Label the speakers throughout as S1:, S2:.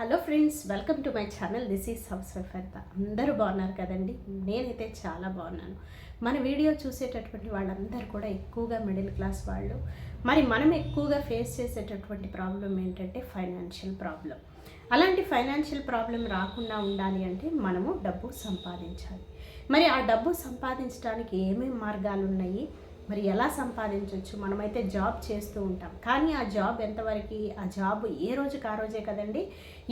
S1: Hello friends welcome to my channel. This is housewife అంత. అందరూ బాగున్నారు కదండి? నేనైతే చాలా బాగున్నాను. మన వీడియో చూసేటటువంటి వాళ్ళందరూ కూడా ఎక్కువగా మిడిల్ క్లాస్ వాళ్ళు. మరి మనం ఎక్కువగా ఫేస్ చేసేటటువంటి ప్రాబ్లం ఏంటంటే ఫైనాన్షియల్ ప్రాబ్లం అలాంటి ఫైనాన్షియల్ ప్రాబ్లం రాకుండా ఉండాలి అంటే మనము డబ్బు సంపాదించాలి. మరి ఆ డబ్బు సంపాదించడానికి ఏమేమి మార్గాలు ఉన్నాయి? మరి ఎలా సంపాదించవచ్చు మనమైతే జాబ్ చేస్తూ ఉంటాం. కానీ ఆ జాబ్ ఎంతవరకు? ఆ జాబ్ ఏ రోజుకి ఆ రోజే కదండి?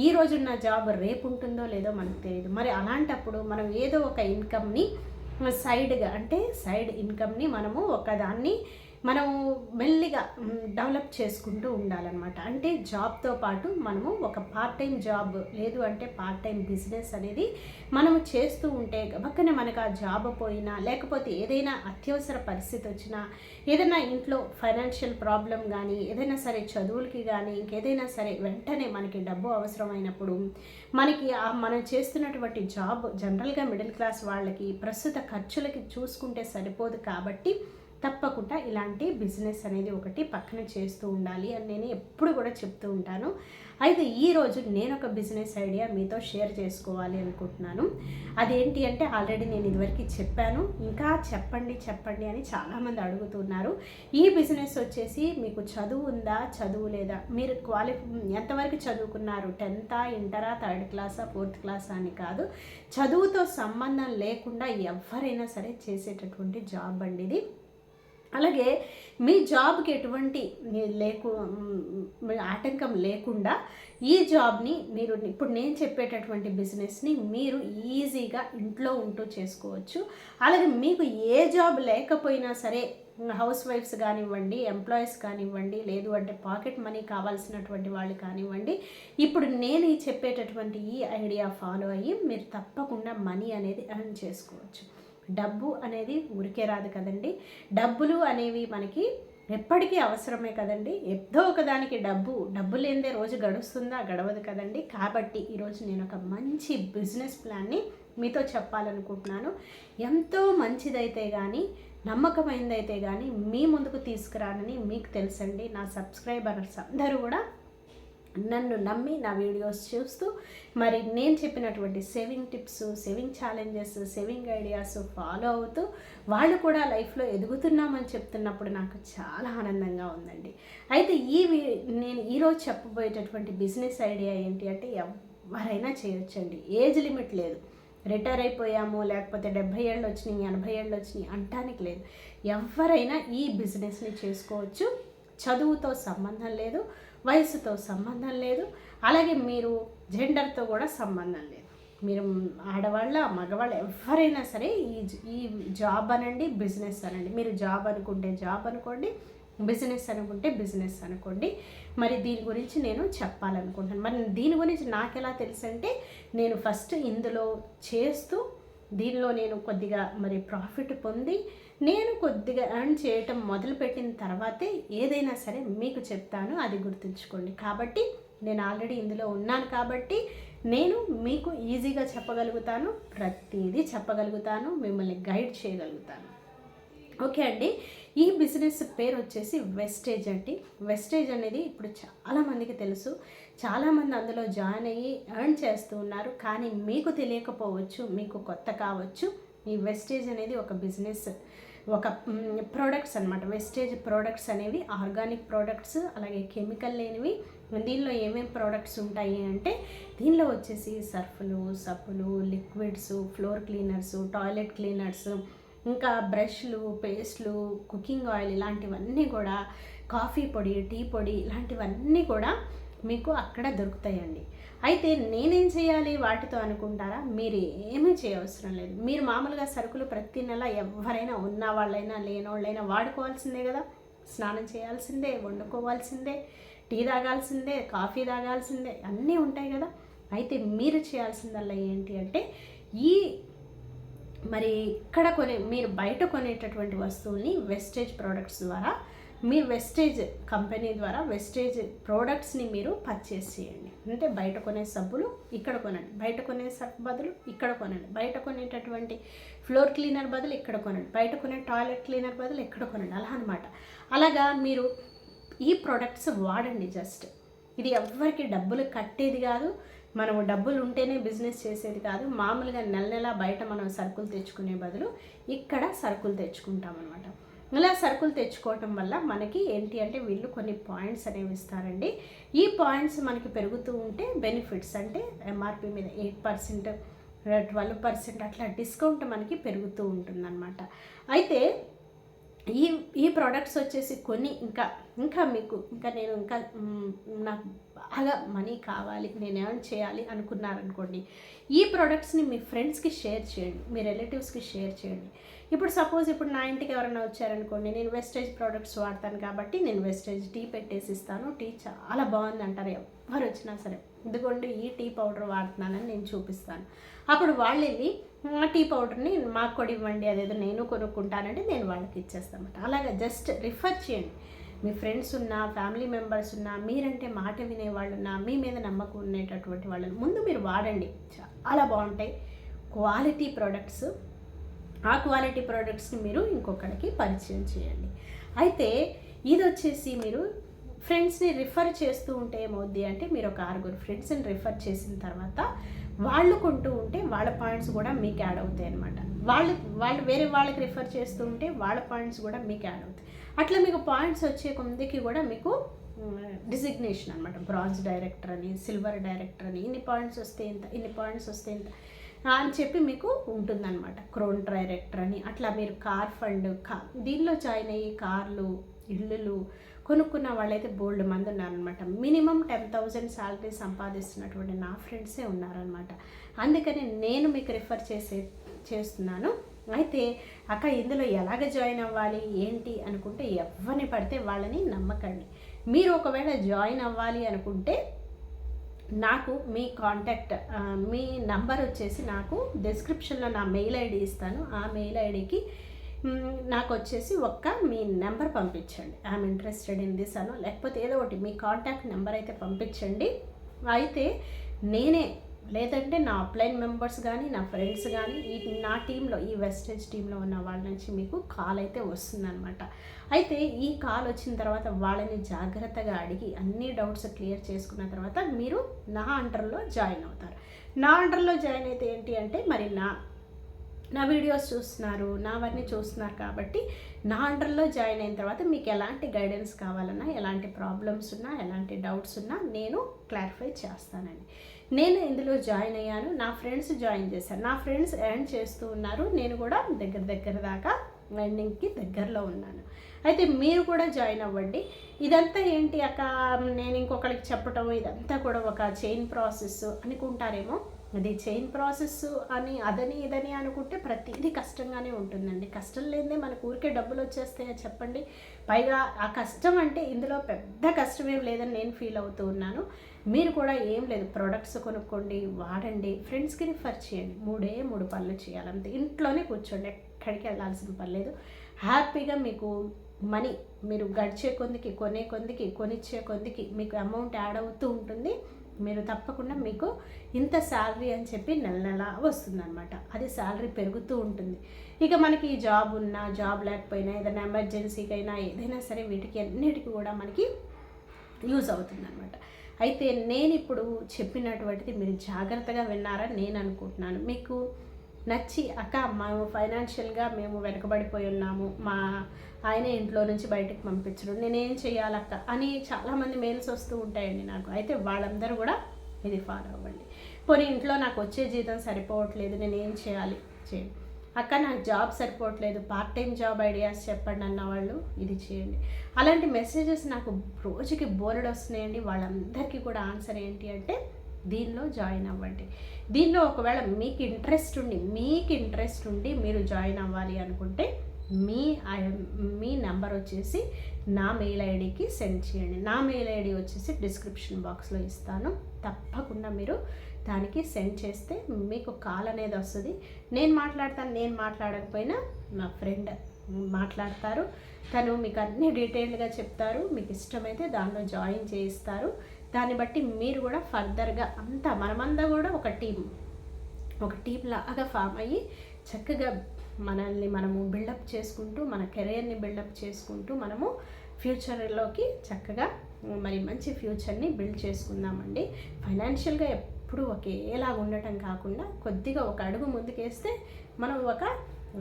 S1: ఈ రోజున్న జాబ్ రేపు ఉంటుందో లేదో మనకు తెలియదు మరి అలాంటప్పుడు మనం ఏదో ఒక ఇన్కమ్ని సైడ్గా అంటే సైడ్ ఇన్కమ్ని మనము ఒకదాన్ని మనము మెల్లిగా డెవలప్ చేసుకుంటూ ఉండాలన్నమాట. అంటే జాబ్తో పాటు మనము ఒక పార్ట్ టైం జాబ్ లేదు అంటే పార్ట్ టైం బిజినెస్ అనేది మనము చేస్తూ ఉంటే గబక్కనే మనకు ఆ జాబ్ పోయినా లేకపోతే ఏదైనా అత్యవసర పరిస్థితి వచ్చినా ఏదైనా ఇంట్లో ఫైనాన్షియల్ ప్రాబ్లం కానీ ఏదైనా సరే చదువులకి కానీ ఇంకేదైనా సరే వెంటనే మనకి డబ్బు అవసరమైనప్పుడు మనకి ఆ మనం చేస్తున్నటువంటి జాబ్ జనరల్గా మిడిల్ క్లాస్ వాళ్ళకి ప్రస్తుత ఖర్చులకి చూసుకుంటే సరిపోదు కాబట్టి తప్పకుండా ఇలాంటి బిజినెస్ అనేది ఒకటి పక్కన చేస్తూ ఉండాలి అని నేను ఎప్పుడు కూడా చెప్తూ ఉంటాను. అయితే ఈరోజు నేను ఒక బిజినెస్ ఐడియా మీతో షేర్ చేసుకోవాలి అనుకుంటున్నాను. అదేంటి అంటే ఆల్రెడీ నేను ఇదివరకు చెప్పాను. ఇంకా చెప్పండి చెప్పండి అని చాలామంది అడుగుతున్నారు. ఈ బిజినెస్ వచ్చేసి మీకు చదువు ఉందా చదువు లేదా? మీరు క్వాలి ఎంతవరకు చదువుకున్నారు? టెన్తా ఇంటరా థర్డ్ క్లాసా ఫోర్త్ క్లాసా అని కాదు. చదువుతో సంబంధం లేకుండా ఎవరైనా సరే చేసేటటువంటి జాబ్ అండి ఇది. అలాగే మీ జాబ్కి ఎటువంటి లేకు ఆటంకం లేకుండా ఈ జాబ్ని మీరు ఇప్పుడు నేను చెప్పేటటువంటి బిజినెస్ని మీరు ఈజీగా ఇంట్లో ఉంటూ చేసుకోవచ్చు. అలాగే మీకు ఏ జాబ్ లేకపోయినా సరే హౌస్ వైఫ్స్ కానివ్వండి ఎంప్లాయీస్ కానివ్వండి లేదు అంటే పాకెట్ మనీ కావాల్సినటువంటి వాళ్ళు కానివ్వండి ఇప్పుడు నేను ఈ చెప్పేటటువంటి ఈ ఐడియా ఫాలో అయ్యి మీరు తప్పకుండా మనీ అనేది ఎర్న్ చేసుకోవచ్చు. డబ్బు అనేది ఊరికే రాదు కదండి. డబ్బులు అనేవి మనకి ఎప్పటికీ అవసరమే కదండి. ఏదో ఒకదానికి డబ్బు డబ్బు లేనిదే రోజు గడుస్తుందా? గడవదు కదండి. కాబట్టి ఈరోజు నేను ఒక మంచి బిజినెస్ ప్లాన్ని మీతో చెప్పాలనుకుంటున్నాను. ఎంతో మంచిదైతే కానీ నమ్మకమైందైతే కానీ మీ ముందుకు తీసుకురానని మీకు తెలుసండి. నా సబ్స్క్రైబర్స్ అందరూ కూడా నన్ను నమ్మి నా వీడియోస్ చూస్తూ మరి నేను చెప్పినటువంటి saving tips saving challenges saving ideas follow అవుతూ వాళ్ళు కూడా లైఫ్లో ఎదుగుతున్నామని చెప్తున్నప్పుడు నాకు చాలా ఆనందంగా ఉందండి. అయితే ఈ నేను ఈరోజు చెప్పబోయేటటువంటి బిజినెస్ ఐడియా ఏంటి అంటే ఎవరైనా చేయొచ్చండి. ఏజ్ లిమిట్ లేదు. రిటైర్ అయిపోయాము లేకపోతే డెబ్భై ఏళ్ళు వచ్చినాయి ఎనభై ఏళ్ళు వచ్చినాయి అంటానికి లేదు. ఎవరైనా ఈ బిజినెస్ని చేసుకోవచ్చు. చదువుతో సంబంధం లేదు. వయసుతో సంబంధం లేదు. అలాగే మీరు జెండర్తో కూడా సంబంధం లేదు. మీరు ఆడవాళ్ళ మగవాళ్ళ ఎవరైనా సరే ఈ ఈ జాబ్ అనండి బిజినెస్ అనండి. మీరు జాబ్ అనుకుంటే జాబ్ అనుకోండి బిజినెస్ అనుకుంటే బిజినెస్ అనుకోండి. మరి దీని గురించి నేను చెప్పాలనుకుంటున్నాను. మరి దీని గురించి నాకు ఎలా తెలుసు అంటే నేను ఫస్ట్ ఇందులో చేస్తూ దీనిలో నేను కొద్దిగా మరి ప్రాఫిట్ పొంది నేను కొద్దిగా ఎర్న్ చేయటం మొదలుపెట్టిన తర్వాతే ఏదైనా సరే మీకు చెప్తాను అది గుర్తుంచుకోండి. కాబట్టి నేను ఆల్రెడీ ఇందులో ఉన్నాను కాబట్టి నేను మీకు ఈజీగా చెప్పగలుగుతాను ప్రతిదీ చెప్పగలుగుతాను మిమ్మల్ని గైడ్ చేయగలుగుతాను. ఓకే అండి ఈ బిజినెస్ పేరు వచ్చేసి వెస్టేజ్ అండి. వెస్టేజ్ అనేది ఇప్పుడు చాలామందికి తెలుసు. చాలామంది అందులో జాయిన్ అయ్యి ఎర్న్ చేస్తూ ఉన్నారు. కానీ మీకు తెలియకపోవచ్చు మీకు కొత్త కావచ్చు ఈ వెస్టేజ్ అనేది ఒక బిజినెస్ ఒక ప్రోడక్ట్స్ అనమాట వెస్టేజ్ ప్రోడక్ట్స్ అనేవి ఆర్గానిక్ ప్రోడక్ట్స్ అలాగే కెమికల్ లేనివి దీనిలో ఏమేమి ప్రోడక్ట్స్ ఉంటాయి అంటే దీనిలో వచ్చేసి సర్ఫులు సబ్బులు liquids floor cleaners toilet cleaners ఇంకా బ్రష్లు పేస్ట్లు కుకింగ్ ఆయిల్ ఇలాంటివన్నీ కూడా కాఫీ పొడి టీ పొడి ఇలాంటివన్నీ కూడా మీకు అక్కడ దొరుకుతాయండి. అయితే నేనేం చేయాలి వాటితో అనుకుంటారా? మీరు ఏమీ చేయవసరం లేదు. మీరు మామూలుగా సరుకులు ప్రతి నెల ఎవరైనా ఉన్న వాళ్ళైనా లేనోళ్ళైనా వాడుకోవాల్సిందే కదా. స్నానం చేయాల్సిందే వండుకోవాల్సిందే టీ తాగాల్సిందే కాఫీ తాగాల్సిందే అన్నీ ఉంటాయి కదా. అయితే మీరు చేయాల్సిందల్లా ఏంటి అంటే ఈ మరి ఇక్కడ కొనే మీరు బయట కొనేటటువంటి వస్తువుల్ని వెస్టేజ్ ప్రోడక్ట్స్ ద్వారా మీరు వెస్టేజ్ కంపెనీ ద్వారా వెస్టేజ్ ప్రోడక్ట్స్ని మీరు పర్చేస్ చేయండి. అంటే బయట కొనే సబ్బులు ఇక్కడ కొనండి. బయట కొనే సబ్బు బదులు ఇక్కడ కొనండి. బయట కొనేటటువంటి ఫ్లోర్ క్లీనర్ బదులు ఇక్కడ కొనండి. బయట కొనే టాయిలెట్ క్లీనర్ బదులు ఇక్కడ కొనండి. అలా అనమాట అలాగా మీరు ఈ ప్రోడక్ట్స్ వాడండి జస్ట్ ఇది ఎవ్వరికి డబ్బులు కట్టేది కాదు. మనము డబ్బులు ఉంటేనే బిజినెస్ చేసేది కాదు. మామూలుగా నెల నెల బయట మనం సరుకులు తెచ్చుకునే బదులు ఇక్కడ సరుకులు తెచ్చుకుంటాం అనమాట ఇలా సరుకులు తెచ్చుకోవటం వల్ల మనకి ఏంటి అంటే వీళ్ళు కొన్ని పాయింట్స్ అనేవి ఇస్తారండి. ఈ పాయింట్స్ మనకి పెరుగుతూ ఉంటే బెనిఫిట్స్ అంటే ఎంఆర్పి మీద ఎయిట్ పర్సెంట్ ట్వెల్వ్ పర్సెంట్ అట్లా డిస్కౌంట్ మనకి పెరుగుతూ ఉంటుందన్నమాట. అయితే ఈ ఈ ప్రోడక్ట్స్ వచ్చేసి కొన్ని ఇంకా ఇంకా మీకు ఇంకా నేను ఇంకా నాకు బాగా మనీ కావాలి నేను ఏమైనా చేయాలి అనుకున్నారనుకోండి ఈ ప్రోడక్ట్స్ని మీ ఫ్రెండ్స్కి షేర్ చేయండి మీ రిలేటివ్స్కి షేర్ చేయండి. ఇప్పుడు సపోజ్ ఇప్పుడు నా ఇంటికి ఎవరైనా వచ్చారనుకోండి నేను వెస్టేజ్ ప్రోడక్ట్స్ వాడతాను కాబట్టి నేను వెస్టేజ్ టీ పెట్టేసి ఇస్తాను టీ చాలా బాగుంది అంటారు ఎవరు వచ్చినా సరే. ఎందుకంటే ఈ టీ పౌడర్ వాడుతున్నానని నేను చూపిస్తాను. అప్పుడు వాళ్ళు వెళ్ళి టీ పౌడర్ని మాకు కూడా ఇవ్వండి అదేదో నేను కొనుక్కుంటానంటే నేను వాళ్ళకి ఇచ్చేస్తాను అనమాట అలాగే జస్ట్ రిఫర్ చేయండి. మీ ఫ్రెండ్స్ ఉన్నా ఫ్యామిలీ మెంబర్స్ ఉన్నా మీరంటే మాట వినే వాళ్ళు ఉన్నా మీ మీద నమ్మకం ఉండేటటువంటి వాళ్ళని ముందు మీరు వాడండి. చాలా బాగుంటాయి. క్వాలిటీ ప్రోడక్ట్స్ ఆ క్వాలిటీ ప్రోడక్ట్స్ని మీరు ఇంకొకరికి పరిచయం చేయండి. అయితే ఇది వచ్చేసి మీరు ఫ్రెండ్స్ని రిఫర్ చేస్తూ ఉంటే ఏమవుద్ది అంటే మీరు ఒక ఆరుగురు ఫ్రెండ్స్ని రిఫర్ చేసిన తర్వాత వాళ్ళు కొంటూ ఉంటే వాళ్ళ పాయింట్స్ కూడా మీకు యాడ్ అవుతాయి అనమాట వాళ్ళు వాళ్ళు వేరే వాళ్ళకి రిఫర్ చేస్తూ ఉంటే వాళ్ళ పాయింట్స్ కూడా మీకు యాడ్ అవుతాయి. అట్లా మీకు పాయింట్స్ వచ్చే కొందికి కూడా మీకు డిసిగ్నేషన్ అనమాట బ్రాంజ్ డైరెక్టర్ అని సిల్వర్ డైరెక్టర్ అని ఇన్ని పాయింట్స్ వస్తే ఇంత ఇన్ని పాయింట్స్ వస్తే ఇంత అని చెప్పి మీకు ఉంటుందన్నమాట. క్రోన్ డైరెక్టర్ అని అట్లా మీరు కార్ ఫండ్ కా దీనిలో జాయిన్ అయ్యి కార్లు ఇల్లులు కొనుక్కున్న వాళ్ళైతే బోల్డ్ మంది ఉన్నారనమాట మినిమం టెన్ థౌజండ్ శాలరీ సంపాదిస్తున్నటువంటి నా ఫ్రెండ్సే ఉన్నారనమాట అందుకని నేను మీకు రిఫర్ చేసే చేస్తున్నాను. అయితే అక్క ఇందులో ఎలాగ జాయిన్ అవ్వాలి? ఏంటి? అనుకుంటే ఎవరిని పడితే వాళ్ళని నమ్మకండి. మీరు ఒకవేళ జాయిన్ అవ్వాలి అనుకుంటే నాకు మీ కాంటాక్ట్ మీ నంబర్ వచ్చేసి నాకు డిస్క్రిప్షన్లో నా మెయిల్ ఐడి ఇస్తాను. ఆ మెయిల్ ఐడికి నాకు వచ్చేసి ఒక్క మీ నెంబర్ పంపించండి. ఐఎమ్ ఇంట్రెస్టెడ్ ఇన్ దిస్ అను లేకపోతే ఏదో ఒకటి మీ కాంటాక్ట్ నెంబర్ అయితే పంపించండి. అయితే నేనే లేదంటే నా అప్లైన్ మెంబర్స్ కానీ నా ఫ్రెండ్స్ కానీ ఈ నా టీంలో ఈ వెస్టేజ్ టీంలో ఉన్న వాళ్ళ నుంచి మీకు కాల్ అయితే వస్తుందన్నమాట. అయితే ఈ కాల్ వచ్చిన తర్వాత వాళ్ళని జాగ్రత్తగా అడిగి అన్ని డౌట్స్ క్లియర్ చేసుకున్న తర్వాత మీరు నా అండర్లో జాయిన్ అవుతారు. నా అండర్లో జాయిన్ అయితే ఏంటి అంటే మరి నా నా వీడియోస్ చూస్తున్నారు నావన్నీ చూస్తున్నారు కాబట్టి నా అండర్లో జాయిన్ అయిన తర్వాత మీకు ఎలాంటి గైడెన్స్ కావాలన్నా ఎలాంటి ప్రాబ్లమ్స్ ఉన్నా ఎలాంటి డౌట్స్ ఉన్నా నేను క్లారిఫై చేస్తానండి. నేను ఇందులో జాయిన్ అయ్యాను నా ఫ్రెండ్స్ జాయిన్ చేశాను నా ఫ్రెండ్స్ ఎర్న్ చేస్తూ ఉన్నారు నేను కూడా దగ్గర దగ్గర దాకా వెండింగ్కి దగ్గరలో ఉన్నాను. అయితే మీరు కూడా జాయిన్ అవ్వండి. ఇదంతా ఏంటి అక్క? నేను ఇంకొకరికి చెప్పటం ఇదంతా కూడా ఒక చైన్ ప్రాసెస్ అనుకుంటారేమో? అది చైన్ ప్రాసెస్ అని అదని ఇదని అనుకుంటే ప్రతిదీ కష్టంగానే ఉంటుందండి. కష్టం లేదే మనకు ఊరికే డబ్బులు వచ్చేస్తాయో చెప్పండి? పైగా ఆ కష్టం అంటే ఇందులో పెద్ద కష్టం ఏం లేదని నేను ఫీల్ అవుతూ ఉన్నాను. మీరు కూడా ఏం లేదు. ప్రొడక్ట్స్ కొనుక్కోండి వాడండి. ఫ్రెండ్స్కి రిఫర్ చేయండి. మూడే మూడు పనులు చేయాలంతే. ఇంట్లోనే కూర్చోండి. ఎక్కడికి వెళ్ళాల్సిన పని లేదు. హ్యాపీగా మీకు మనీ మీరు గడిచే కొందికి కొనే కొందికి కొనిచ్చే కొందికి మీకు అమౌంట్ యాడ్ అవుతూ ఉంటుంది. మీరు తప్పకుండా మీకు ఇంత శాలరీ అని చెప్పి నెల నెల వస్తుందన్నమాట. అది శాలరీ పెరుగుతూ ఉంటుంది. ఇక మనకి ఈ జాబ్ ఉన్నా జాబ్ లేకపోయినా ఏదైనా ఎమర్జెన్సీకైనా ఏదైనా సరే వీటికి అన్నిటికీ కూడా మనకి యూజ్ అవుతుందన్నమాట. అయితే నేను ఇప్పుడు చెప్పినటువంటిది మీరు జాగ్రత్తగా విన్నారని నేను అనుకుంటున్నాను. మీకు నచ్చి అక్క మేము ఫైనాన్షియల్గా మేము వెనకబడిపోయి ఉన్నాము. మా ఆయన ఇంట్లో నుంచి బయటకు పంపించడం నేనేం చేయాలక్క అని చాలామంది మెయిల్స్ వస్తూ ఉంటాయండి నాకు. అయితే వాళ్ళందరూ కూడా ఇది ఫాలో అవ్వండి. పోనీ ఇంట్లో నాకు వచ్చే జీతం సరిపోవట్లేదు. నేనేం చేయాలి? చేయండి. అక్క నాకు జాబ్ సరిపోవట్లేదు. పార్ట్ టైం జాబ్ ఐడియాస్ చెప్పండి అన్న వాళ్ళు ఇది చేయండి. అలాంటి మెసేజెస్ నాకు రోజుకి బోర్డు వస్తున్నాయండి వాళ్ళందరికీ కూడా ఆన్సర్ ఏంటి అంటే దీనిలో జాయిన్ అవ్వండి. దీనిలో ఒకవేళ మీకు ఇంట్రెస్ట్ ఉండి మీకు ఇంట్రెస్ట్ ఉండి మీరు జాయిన్ అవ్వాలి అనుకుంటే మీ ఐ- మీ నెంబర్ వచ్చేసి నా మెయిల్ ఐడికి సెండ్ చేయండి. నా మెయిల్ ఐడి వచ్చేసి డిస్క్రిప్షన్ బాక్స్లో ఇస్తాను. తప్పకుండా మీరు దానికి సెండ్ చేస్తే మీకు కాల్ అనేది వస్తుంది. నేను మాట్లాడతాను నేను మాట్లాడకపోయినా నా ఫ్రెండ్ మాట్లాడతారు. తను మీకు అన్ని డీటెయిల్డ్గా చెప్తారు. మీకు ఇష్టమైతే దానిలో జాయిన్ చేయిస్తారు. దాన్ని బట్టి మీరు కూడా ఫర్దర్గా అంతా మనమంతా కూడా ఒక టీం ఒక టీం లాగా ఫామ్ అయ్యి చక్కగా మనల్ని మనము బిల్డప్ చేసుకుంటూ మన కెరియర్ని బిల్డప్ చేసుకుంటూ మనము ఫ్యూచర్లోకి చక్కగా మరి మంచి ఫ్యూచర్ని బిల్డ్ చేసుకుందామండి. ఫైనాన్షియల్గా ఎప్పుడు ఒకేలాగా ఉండటం కాకుండా కొద్దిగా ఒక అడుగు ముందుకేస్తే మనం ఒక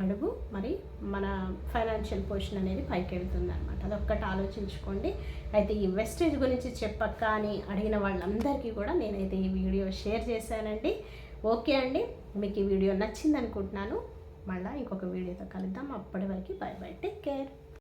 S1: అడుగు మరి మన ఫైనాన్షియల్ పొజిషన్ అనేది పైకి వెళ్తుంది అనమాట అదొక్కటి ఆలోచించుకోండి. అయితే ఈ వెస్టేజ్ గురించి చెప్పక్క అని అడిగిన వాళ్ళందరికీ కూడా నేనైతే ఈ వీడియో షేర్ చేశానండి. ఓకే అండి. మీకు ఈ వీడియో నచ్చింది అనుకుంటున్నాను మళ్ళీ ఇంకొక వీడియోతో కలుద్దాం. అప్పటి వరకు బై బై. Take care